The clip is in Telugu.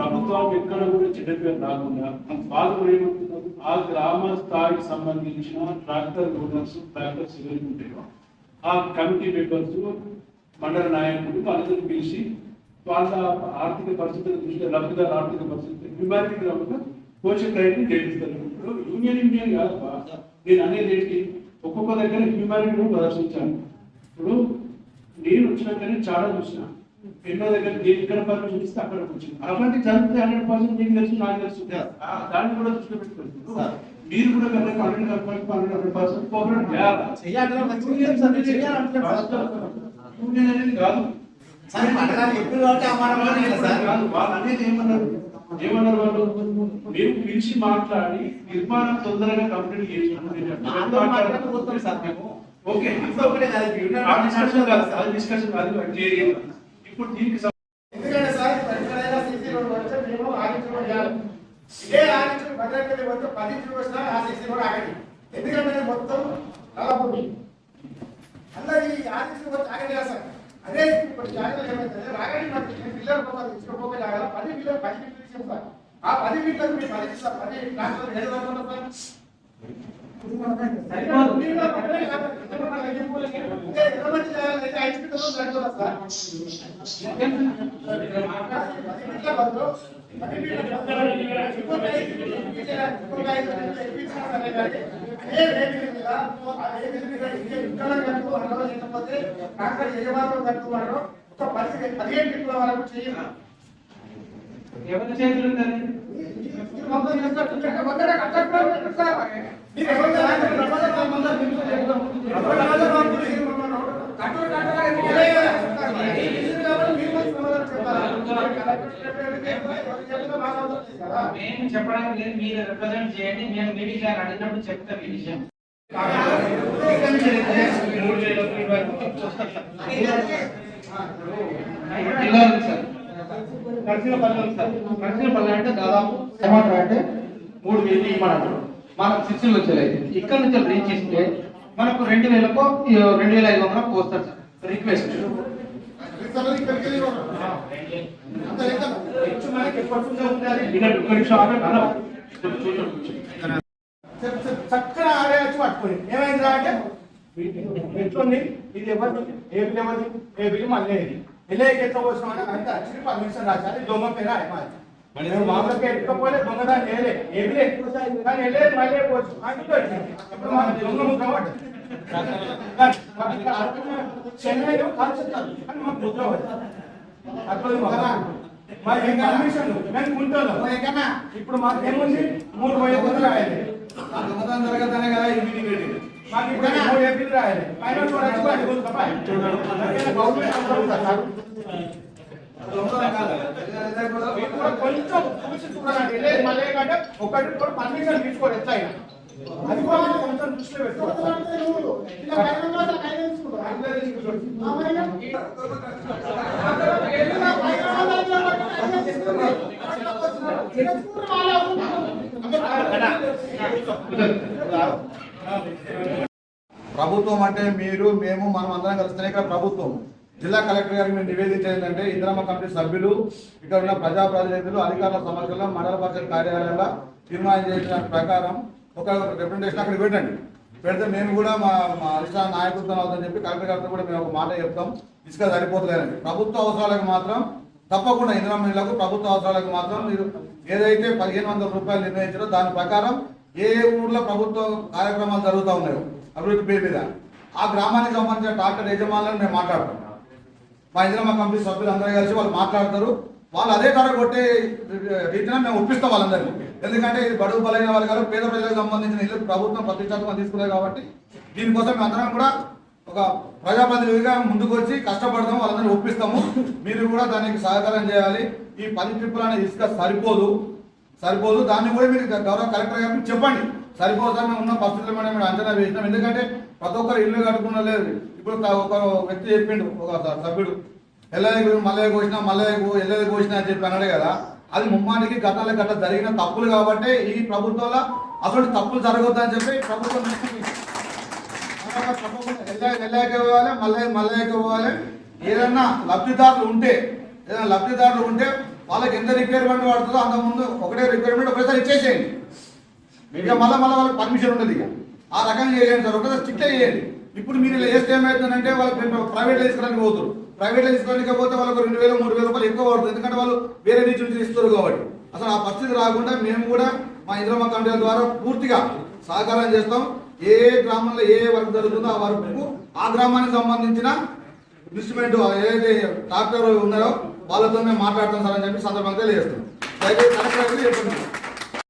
ప్రభుత్వం ఎక్కడ కూడా చెడ్డ పేరు రాకుండా మన పాలకులు ఏమంటున్నారు? ఆ గ్రామ స్థాయికి సంబంధించిన ట్రాక్టర్ ఓనర్స్ ట్రాక్టర్స్ ఎవరికి ఉంటాయో ఆ కమిటీ మెంబర్స్ మండల నాయకులు వాళ్ళని పిలిచి వాళ్ళ ఆర్థిక పరిస్థితుల దృష్ట్యా లబ్ధిదారు ఆర్థిక పరిస్థితి హ్యుమానిటీ గ్రామంలో కోచింగ్ ట్రైనింగ్ చేయిస్తారు ఇప్పుడు యూనియన్ యూనియన్ కాదు నేను అనేది ఏంటి? ఒక్కొక్క దగ్గర హ్యూమానిటీ ప్రదర్శించాను. ఇప్పుడు నేను వచ్చినాకనే చాలా చూసినాను ఎన్నో దగ్గర నేను ఇక్కడ పర్మిషన్ ఇస్తే అక్కడ వచ్చింది అలాంటి జరిగితే హండ్రెడ్ పర్సెంట్ మీకు తెలుసు నాకు తెలుసు. దాన్ని కూడా దృష్టిలో పెట్టుకోండి. మీరు కూడా కనుక hundred percent hundred percent cooperate చేయాలి యూనియన్ అనేది కాదు. వాళ్ళు అనేది ఏమన్నారు? ఏమన్నారు వాళ్ళు? మేము పిలిచి మాట్లాడి నిర్మాణం తొందరగా కంప్లీట్ ఓకే. డిస్కషన్ కాదు అది డిస్కషన్ కాదు. ఇప్పుడు దీనికి ఎందుకంటే సార్ ఎక్కడైనా సీసీ రోడ్ వస్తే మేము ఆగించడం చేయాలి. ఇదే ఆగించడం భద్రతలు వస్తే పది ఇంచులు ఆ సీసీ రోడ్ ఆగండి. ఎందుకంటే మొత్తం ఆగించడం వచ్చి ఆగండి సార్. అదే ఇప్పుడు జాగ్రత్తలు ఏమైతే రాగండి నాకు పిల్లలు పోవాలి పది పిల్లలు పది మీటర్లు సార్. ఆ పది మీటర్లు మీరు పది పది ఏడు వందలు సార్. సరిపోదు. చేయాలి? ఎవరి చేతులు ఉందండి మేము చెప్పడానికి లేదు మీరు రిప్రజెంట్ చేయండి. మేము మీటింగ్ గారు అడిగినప్పుడు చెప్తాం ఈ విషయం. మూడు వేల రూపాయలు పిల్లలు సార్. నర్సింహ పల్లెలు సార్ నర్సింహ పల్లె అంటే దాదాపు ఏమంటారు అంటే మూడు వేలు ఇవ్వమంటారు మనకు శిక్షలు వచ్చాయి ఇక్కడ నుంచి రీచ్ ఇస్తే మనకు రెండు వేలకు రెండు వేల ఐదు వందలకు వస్తారు సార్ రిక్వెస్ట్. చక్కగా ఆడే వచ్చి పట్టుకొని ఏమైంది అంటే పెట్టుకుంది ఇది ఎవరిది ఏ బిల్ ఎవరిది ఏ బిల్ మళ్ళీ ఎల్ఐకి ఎట్లా వచ్చినా అంటే వచ్చి పర్మిషన్ రాశారు దొంగ పేరు మాది మేము మామూలుగా ఎట్టుకపోలే దొంగదాన్ని వేయలే ఏ బిల్ ఎక్కువ కానీ వెళ్ళేది మళ్ళీ పోవచ్చు వచ్చింది. ఇప్పుడు మాకు దొంగ ముద్ర. చెన్నైలో కాల్చుతారు కానీ మాకు ముద్ర పట్టింది. అట్లా మాకు. మరి ఇంకా పర్మిషన్ మేము ఉంటాం ఇప్పుడు మాకు ఏముంది మూడు వేల మంది రాయాలి దొంగతనం జరగదనే కదా ఈ మీటింగ్ పెట్టింది మాకు ఇప్పుడు మూడు రాయాలి పైన వచ్చి బయటకు తప్ప. కొంచెం చూసి చూడాలండి లేదు మళ్ళీ ఏంటంటే ఒకటి కూడా పర్మిషన్ తీసుకోరు అయినా అది కూడా కొంచెం దృష్టిలో పెట్టుకోవాలి ప్రభుత్వం అంటే మీరు మేము మనం అందరం కలిస్తేనే ఇక్కడ ప్రభుత్వం. జిల్లా కలెక్టర్ గారికి మేము నివేదించేది ఏంటంటే ఇందిరామ కమిటీ సభ్యులు ఇక్కడ ఉన్న ప్రజాప్రతినిధులు అధికారుల సమస్యల్లో మండల పరిషత్ కార్యాలయంలో తీర్మానం చేసిన ప్రకారం ఒక రిప్రజెంటేషన్ అక్కడ పెట్టండి. పెడితే మేము కూడా మా మా అధిష్టాన నాయకత్వం అవుతుందని చెప్పి కలెక్టర్ గారితో కూడా మేము ఒక మాట చెప్తాం. ఇసుక సరిపోతలేదండి ప్రభుత్వ అవసరాలకు మాత్రం తప్పకుండా ఇందిరామ ఇళ్ళకు ప్రభుత్వ అవసరాలకు మాత్రం మీరు ఏదైతే పదిహేను వందల రూపాయలు నిర్ణయించారో దాని ప్రకారం ఏ ఏ ఊర్లో ప్రభుత్వ కార్యక్రమాలు జరుగుతూ ఉన్నాయో అభివృద్ధి పేరు మీద. ఆ గ్రామానికి సంబంధించిన ట్రాక్టర్ యజమానులను మేము మాట్లాడతాం. మా ఇందిరామ కంపెనీ సభ్యులు అందరూ కలిసి వాళ్ళు మాట్లాడతారు. వాళ్ళు అదే ధర కొట్టే రీతిన మేము ఒప్పిస్తాం వాళ్ళందరినీ. ఎందుకంటే ఇది బడుగు బలైన వాళ్ళు కాదు పేద ప్రజలకు సంబంధించిన ఇల్లు ప్రభుత్వం ప్రతిష్టాత్మకంగా తీసుకున్నారు కాబట్టి దీనికోసం మేము అందరం కూడా ఒక ప్రజాప్రతినిధిగా ముందుకు వచ్చి కష్టపడతాం వాళ్ళందరినీ ఒప్పిస్తాము. మీరు కూడా దానికి సహకారం చేయాలి. ఈ పది ట్రిప్పులు అనేది ఇసుక సరిపోదు. సరిపోదు. దాన్ని కూడా మీరు గౌరవ కలెక్టర్ గారికి చెప్పండి. సరిపోదు మేము ఉన్న పరిస్థితులు మనం మేము అంచనా వేసినాం. ఎందుకంటే ప్రతి ఒక్కరు ఇల్లు కట్టుకున్న లేదు. ఇప్పుడు త- ఒక వ్యక్తి చెప్పిండు ఒక సభ్యుడు ఎల్లయ్య మల్లయ్య కోసిన మల్లయ్య ఎల్లయ్య కోసిన అని చెప్పి అన్నాడు కదా అది ముమ్మానికి గతాల గట్ట జరిగిన తప్పులు కాబట్టి ఈ ప్రభుత్వంలో అసలు తప్పులు జరగొద్దని చెప్పి ప్రభుత్వం ఎల్లయ్యకి ఇవ్వాలి మల్లయ్య మల్లయ్యకి ఇవ్వాలి ఏదన్నా లబ్ధిదారులు ఉంటే ఏదైనా లబ్ధిదారులు ఉంటే వాళ్ళకి ఎంత రిక్వైర్మెంట్ పడుతుందో అంత ముందు ఒకటే రిక్వైర్మెంట్ ఒకటేసారి ఇచ్చేసేయండి. ఇక మళ్ళీ మళ్ళీ వాళ్ళకి పర్మిషన్ ఉండదు ఇక. ఆ రకంగా చేయండి సార్. ఒకసారి స్ట్రిక్ట్ చేయండి. ఇప్పుడు మీరు ఇలా చేస్తే ఏమవుతుందంటే వాళ్ళు ప్రైవేట్ తీసుకోవడానికి పోతారు. ప్రైవేట్ తీసుకోవడానికి పోతే వాళ్ళకి రెండు వేలు మూడు వేల రూపాయలు ఎక్కువ పడుతుంది. ఎందుకంటే వాళ్ళు వేరే నుంచి నుంచి ఇస్తారు కాబట్టి. అసలు ఆ పరిస్థితి రాకుండా మేము కూడా మా ఇంద్రమ్మ కమిటీ ద్వారా పూర్తిగా సహకారం చేస్తాం. ఏ గ్రామంలో ఏ వర్క్ జరుగుతుందో ఆ వర్క్ ఆ గ్రామానికి సంబంధించిన ఇన్స్ట్రుమెంట్ ఏదైతే డాక్టర్ ఉన్నారో వాళ్ళతో మేము మాట్లాడతాం సార్ అని చెప్పి సందర్భంగా తెలియజేస్తాం దయచేసి కలెక్టర్ చెప్పండి.